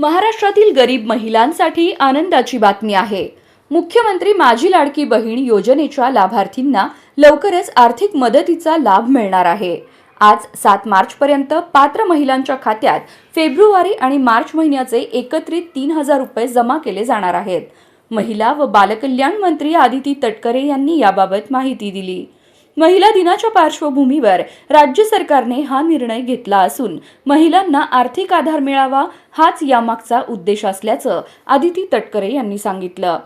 महाराष्ट्रातील गरीब महिलांसाठी आनंदाची बातमी आहे. मुख्यमंत्री माझी लाडकी बहीण योजनेच्या लाभार्थींना लवकरच आर्थिक मदतीचा लाभ मिळणार आहे. आज सात मार्चपर्यंत पात्र महिलांच्या खात्यात फेब्रुवारी आणि मार्च महिन्याचे एकत्रित तीन हजार रुपये जमा केले जाणार आहेत. महिला व बालकल्याण मंत्री आदिती तटकरे यांनी याबाबत माहिती दिली. महिला दिनाच्या पार्श्वभूमीवर राज्य सरकारने हा निर्णय घेतला असून महिलांना आर्थिक आधार मिळावा हाच यामागचा उद्देश असल्याचं आदिती तटकरे यांनी सांगितलं.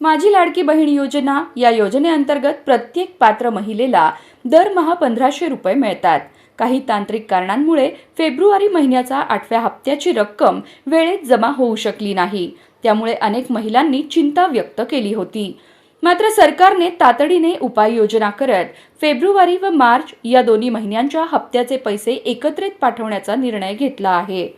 माझी लाडकी बहीण योजना या योजनेअंतर्गत प्रत्येक पात्र महिलेला दरमहा पंधराशे रुपये मिळतात. काही तांत्रिक कारणांमुळे फेब्रुवारी महिन्याचा आठव्या हप्त्याची रक्कम वेळेत जमा होऊ शकली नाही. त्यामुळे अनेक महिलांनी चिंता व्यक्त केली होती. मात्र सरकारने तातडीने उपाययोजना करत फेब्रुवारी व मार्च या दोन्ही महिन्यांच्या हप्त्याचे पैसे एकत्रित पाठवण्याचा निर्णय घेतला आहे.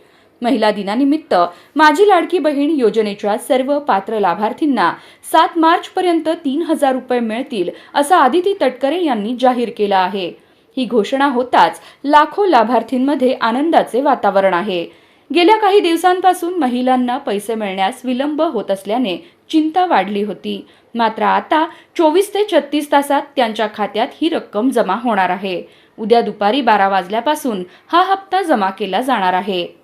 महिला दिनानिमित्त माझी लाडकी बहीण योजनेच्या सर्व पात्र लाभार्थींना सात मार्चपर्यंत तीन हजार रुपये मिळतील असं आदिती तटकरे यांनी जाहीर केलं आहे. ही घोषणा होताच लाखो लाभार्थींमध्ये आनंदाचे वातावरण आहे. गेल्या काही दिवसांपासून महिलांना पैसे मिळण्यास विलंब होत असल्याने चिंता वाढली होती. मात्र आता चोवीस ते छत्तीस तासात त्यांच्या खात्यात ही रक्कम जमा होणार आहे. उद्या दुपारी बारा वाजल्यापासून हा हप्ता जमा केला जाणार आहे.